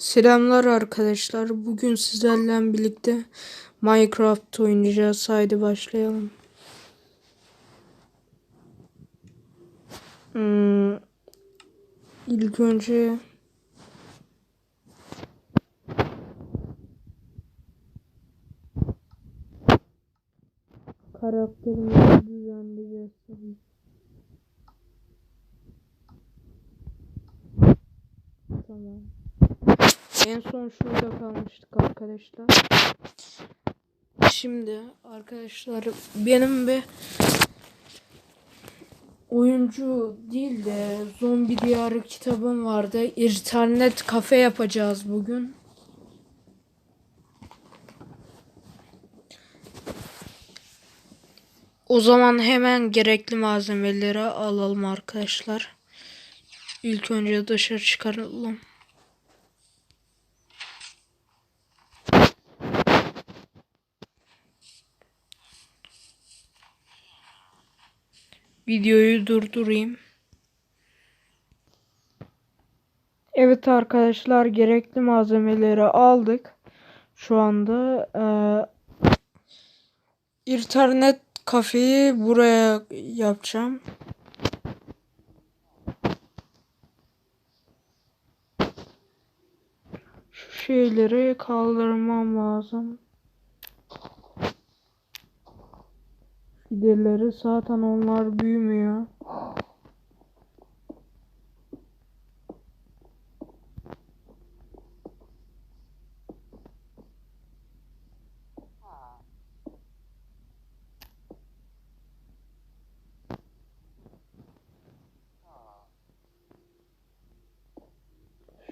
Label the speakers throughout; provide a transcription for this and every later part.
Speaker 1: Selamlar arkadaşlar. Bugün sizlerle birlikte Minecraft oynayacağız. Haydi başlayalım. Hmm, ilk önce karakterimizi düzenleyeceğiz. Tamam. En son şurada kalmıştık arkadaşlar. Şimdi arkadaşlar benim bir oyuncu değil de zombi diyarı kitabım vardı. İnternet kafe yapacağız bugün. O zaman hemen gerekli malzemeleri alalım arkadaşlar. İlk önce dışarı çıkaralım. Videoyu durdurayım. Evet arkadaşlar gerekli malzemeleri aldık. Şu anda eee internet kafeyi buraya yapacağım. Şu şeyleri kaldırmam lazım. Fideleri zaten onlar büyümüyor.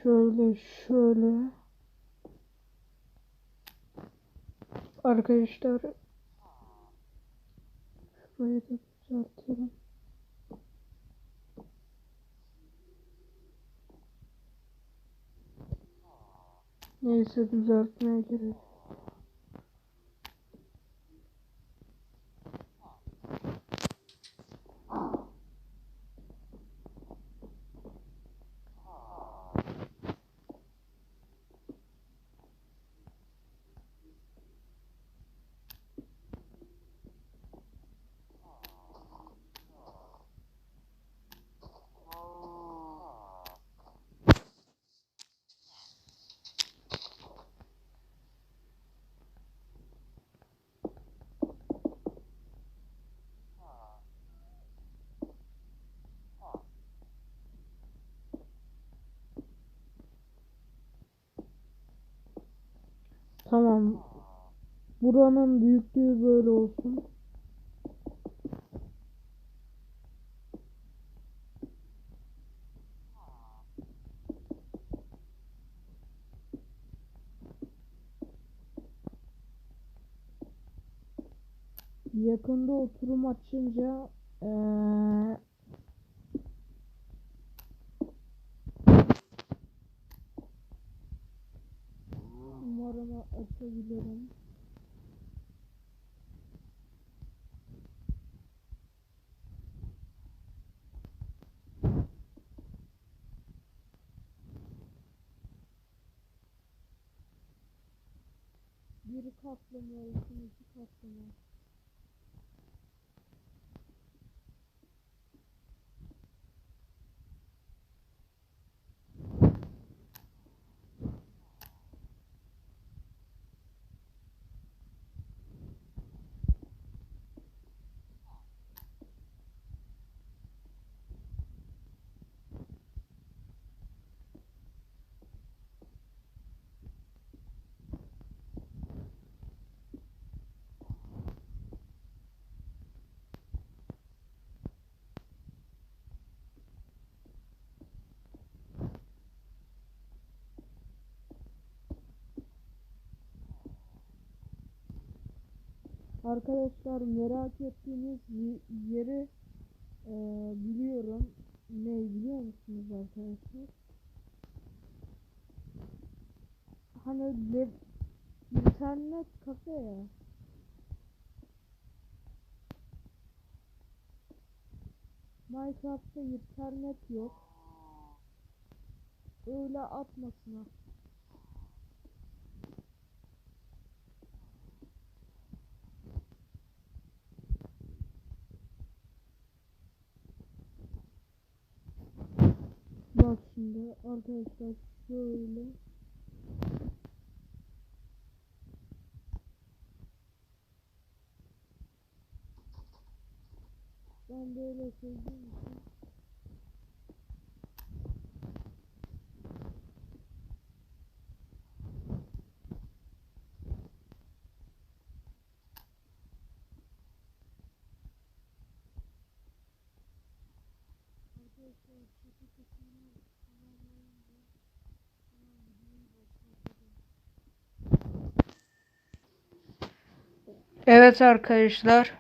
Speaker 1: Şöyle şöyle. Arkadaşlar Şurayı da düzeltelim. Neyse düzeltmeye gerek. Tamam. Buranın büyüklüğü böyle olsun. Yakında oturum açınca eee umarım açabilirim. Bir katlı mı olsun, iki katlı mı? Arkadaşlar merak ettiğiniz yeri e, biliyorum. Ne biliyor musunuz arkadaşlar? Hani le- internet kafe ya. Minecraft'ta internet yok. Öyle atmasına. Anda arkadaşlar şöyle. Ben böyle sevdiğim Arkadaşlar çatı kısmını tamamlayınca hemen videoyu başlatacağım. Evet arkadaşlar.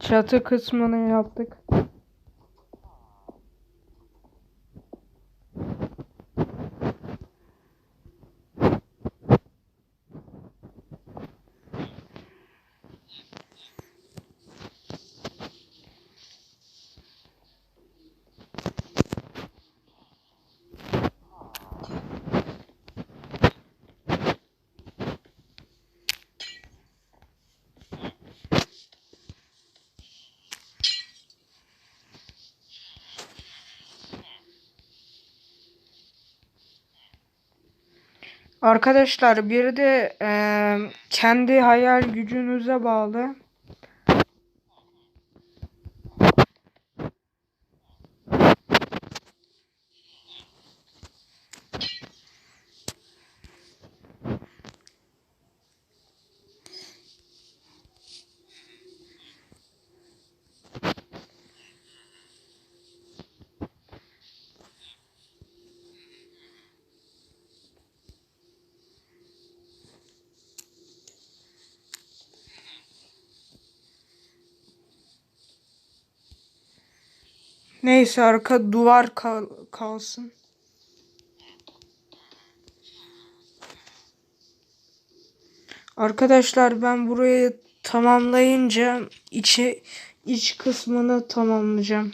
Speaker 1: Çatı kısmını yaptık. Arkadaşlar bir de eee, kendi hayal gücünüze bağlı. Neyse arka duvar kal- kalsın. Arkadaşlar ben burayı tamamlayınca içi iç kısmını tamamlayacağım.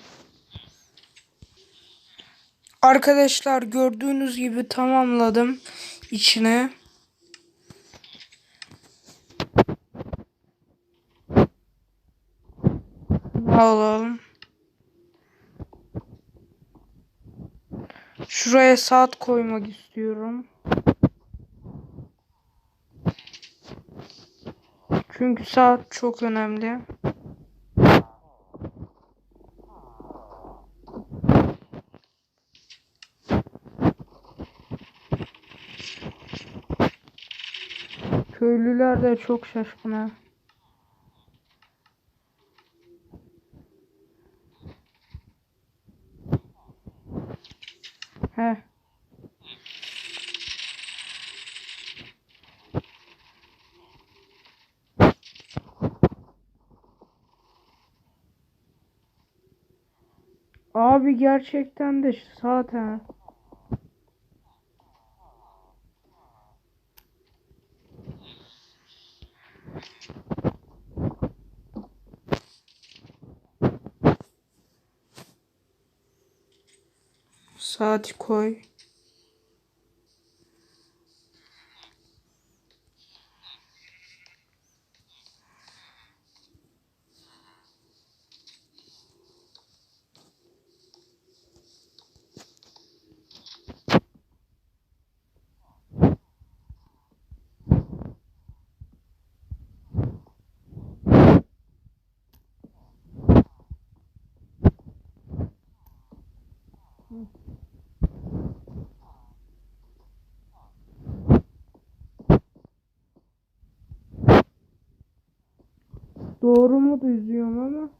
Speaker 1: Arkadaşlar gördüğünüz gibi tamamladım içine. Alalım. Şuraya saat koymak istiyorum. Çünkü saat çok önemli. Köylüler de çok şaşkın ha. He. Abi gerçekten de saat ha. Saati koy. Doğru mu düzüyorum ama?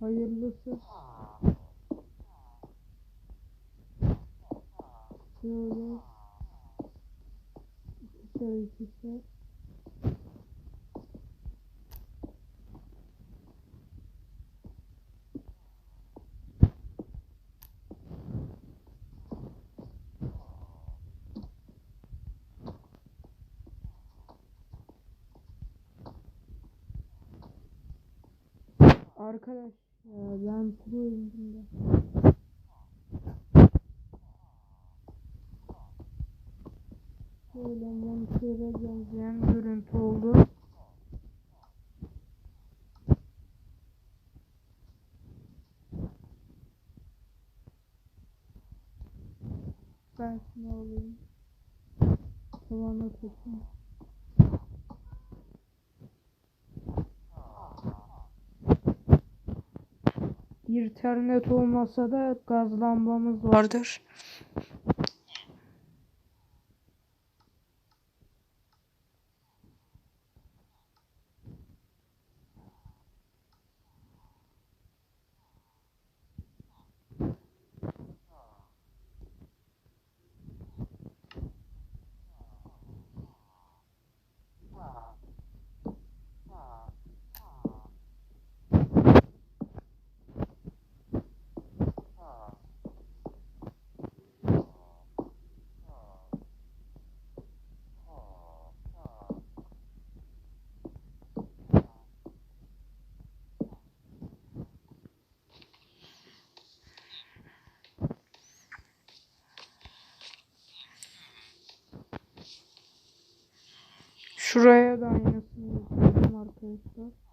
Speaker 1: Hayırlısı. Şöyle. İkişer Arkadaş ya ben pro oyuncum da. Şöyle montöre benzeyen görüntü oldu. Ben şunu alayım. Tavana takayım. İnternet olmasa da gaz lambamız vardır. Şuraya da aynısını yapacağım arkadaşlar.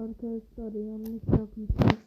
Speaker 1: Arkadaşlar yanlış yapmışım.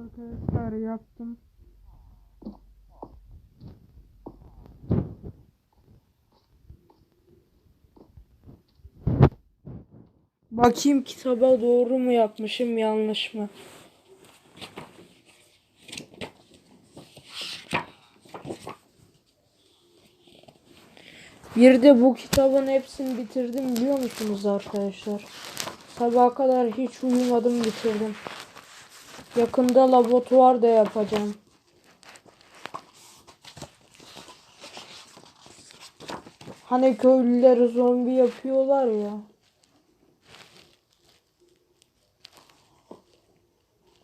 Speaker 1: Arkadaşlar yaptım. Bakayım kitaba doğru mu yapmışım yanlış mı? Bir de bu kitabın hepsini bitirdim biliyor musunuz arkadaşlar? Sabaha kadar hiç uyumadım bitirdim. Yakında laboratuvar da yapacağım. Hani köylüleri zombi yapıyorlar ya.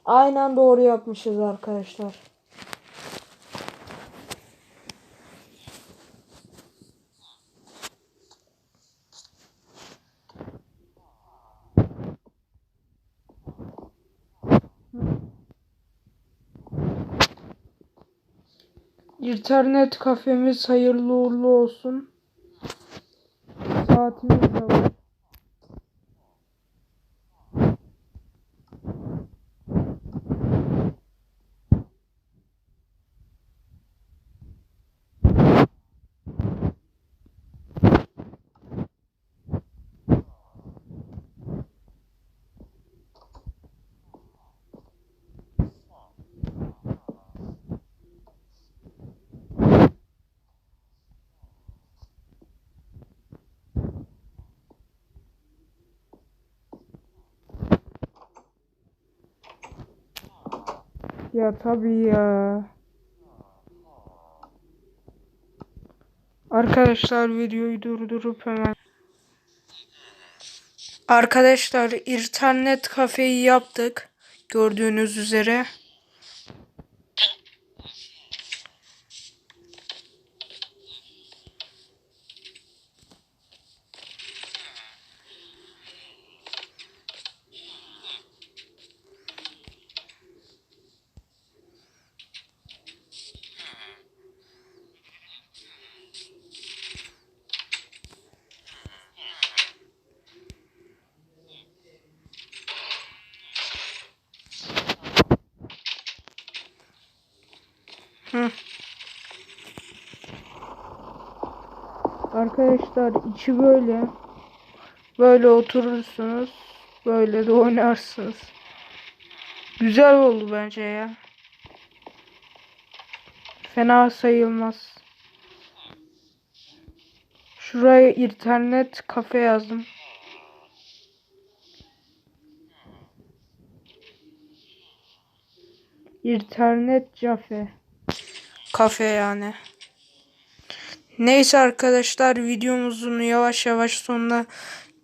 Speaker 1: Aynen doğru yapmışız arkadaşlar. İnternet kafemiz hayırlı uğurlu olsun. Saatimiz de var. Ya tabii ya. Arkadaşlar videoyu durdurup hemen. Arkadaşlar internet kafeyi yaptık. Gördüğünüz üzere. Arkadaşlar içi böyle. Böyle oturursunuz. Böyle de oynarsınız. Güzel oldu bence ya. Fena sayılmaz. Şuraya internet kafe yazdım. İnternet cafe. Kafe yani. Neyse arkadaşlar videomuzun yavaş yavaş sonuna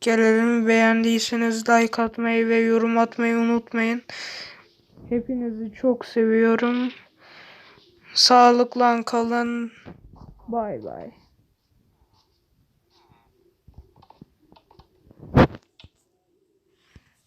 Speaker 1: gelelim. Beğendiyseniz like atmayı ve yorum atmayı unutmayın. Hepinizi çok seviyorum. Sağlıkla kalın. Bay bay.